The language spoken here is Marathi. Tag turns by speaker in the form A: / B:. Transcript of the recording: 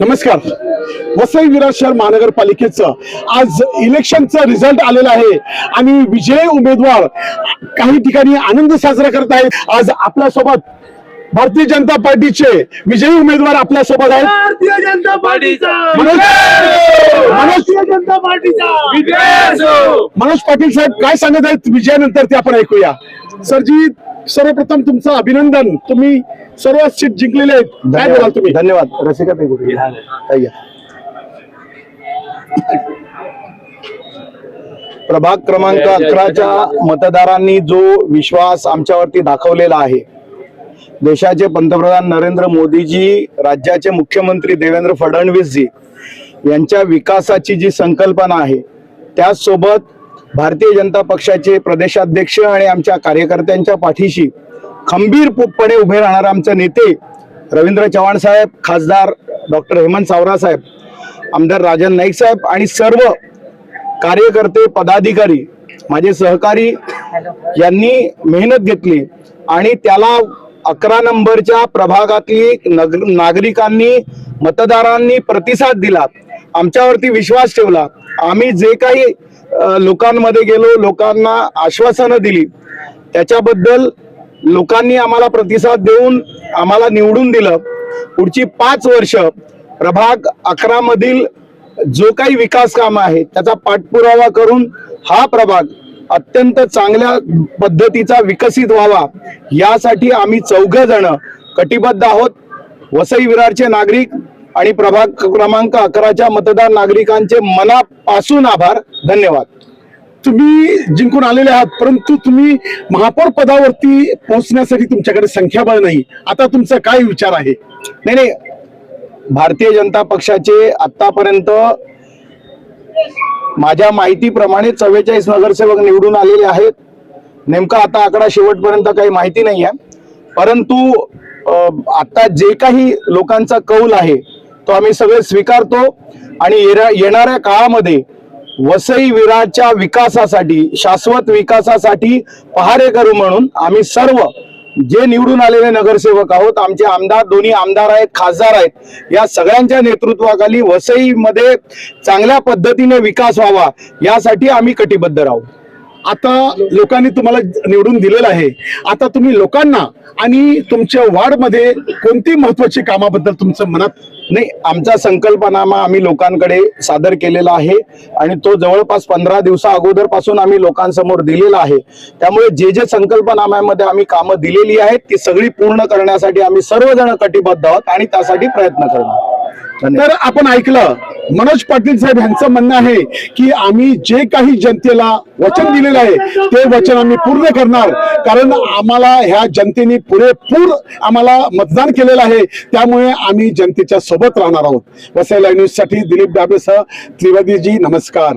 A: नमस्कार. वसई विरार शहर महानगरपालिकेचं आज इलेक्शनचा रिझल्ट आलेला आहे. आणि विजयी उमेदवार काही ठिकाणी आनंद साजरा करत आहेत. आज आपल्यासोबत भारतीय जनता पार्टीचे विजयी उमेदवार आपल्यासोबत आहेत.
B: भारतीय जनता पार्टीचा. भारतीय जनता पार्टीचा.
A: मनोज पाटील साहेब काय सांगत आहेत? विजयानंतर ते आपण ऐकूया. सरजी सर्वप्रथम तुमचं अभिनंदन. तुम्ही सर्व सीट जिंकलेले आहेत. काय बोलाल तुम्ही?
C: धन्यवाद. रसिका या. प्रभाग क्रमांक अकराच्या मतदारांनी जो विश्वास आमच्यावरती दाखवलेला आहे देशाचे पंतप्रधान नरेंद्र मोदीजी राज्याचे मुख्यमंत्री देवेंद्र फडणवीसजी यांच्या विकासाची जी संकल्पना आहे त्याचसोबत भारतीय जनता पक्षाचे प्रदेशाध्यक्ष आणि आमच्या कार्यकर्त्यांच्या पाठीशी खंबीरपणे उभे राहणार आमचे नेते रवींद्र चव्हाण साहेब खासदार डॉक्टर हेमंत सावरा साहेब आमदार राजन नाईक साहेब आणि सर्व कार्यकर्ते पदाधिकारी माझे सहकारी यांनी मेहनत घेतली आणि त्याला अकरा नंबरच्या प्रभागातली नागरिकांनी मतदारांनी प्रतिसाद दिला. आमच्यावरती विश्वास ठेवला. आम्ही जे काही लोकांमध्ये गेलो लोकांना आश्वासनं दिली. त्याच्याबद्दल लोकांनी आम्हाला प्रतिसाद देऊन आम्हाला निवडून दिलं. पुढची पाच वर्ष प्रभाग अकरा मधील जो काही विकास काम आहे त्याचा पाठपुरावा करून हा प्रभाग अत्यंत चांगल्या पद्धतीचा विकसित व्हावा यासाठी आम्ही चौघ जण कटिबद्ध आहोत. वसई विरारचे नागरिक आणि प्रभाग क्रमांक अकराच्या मतदार नागरिकांचे मनापासून आभार. धन्यवाद.
A: तुम्ही जिंकून आलेले आहात परंतु तुम्ही महापौर पदावरती पोहोचण्यासाठी तुमच्याकडे संख्याबळ नाही. आता तुमचा काय विचार आहे?
C: नाही नाही. भारतीय जनता पक्षाचे आतापर्यंत माझ्या माहितीप्रमाणे चव्वेचाळीस नगरसेवक निवडून आलेले आहेत. नेमका आता आकडा शेवटपर्यंत काही माहिती नाही आहे परंतु आता जे काही लोकांचा कौल आहे तो आम्ही सगळे स्वीकारतो. आणि येणाऱ्या काळामध्ये वसई विराच्या विकासासाठी शाश्वत विकासासाठी पहारेकरू म्हणून आम्ही सर्व जे निवडून आलेले नगरसेवक आहोत आमचे आमदार दोन्ही आमदार आहेत खासदार आहेत या सगळ्यांच्या नेतृत्वाखाली वसईमध्ये चांगल्या पद्धतीने विकास व्हावा यासाठी आम्ही कटिबद्ध राहू.
A: आता लोकांनी तुम्हाला निवडून दिलेलं आहे. आता तुम्ही लोकांना आणि तुमच्या वार्डमध्ये कोणती महत्वाची कामाबद्दल तुमचं मनात
C: नाही आमचा संकल्पनामा आम्ही लोकांकडे सादर केलेला आहे आणि तो जवळपास पंधरा दिवसा अगोदरपासून आम्ही लोकांसमोर दिलेला आहे. त्यामुळे जे जे संकल्पनाम्यामध्ये आम्ही कामं दिलेली आहेत ती सगळी पूर्ण करण्यासाठी आम्ही सर्वजण कटिबद्ध आहोत आणि त्यासाठी प्रयत्न करणार.
A: तर आपण ऐकलं मनोज पाटील साहेब यांचं म्हणणं आहे की आम्ही जे काही जनतेला वचन दिलेलं आहे ते वचन आम्ही पूर्ण करणार. कारण आम्हाला ह्या जनतेने पुरेपूर आम्हाला मतदान केलेलं आहे. त्यामुळे आम्ही जनतेच्या सोबत राहणार आहोत. वसई न्यूजसाठी दिलीप डाबेसह त्रिवेदीजी नमस्कार.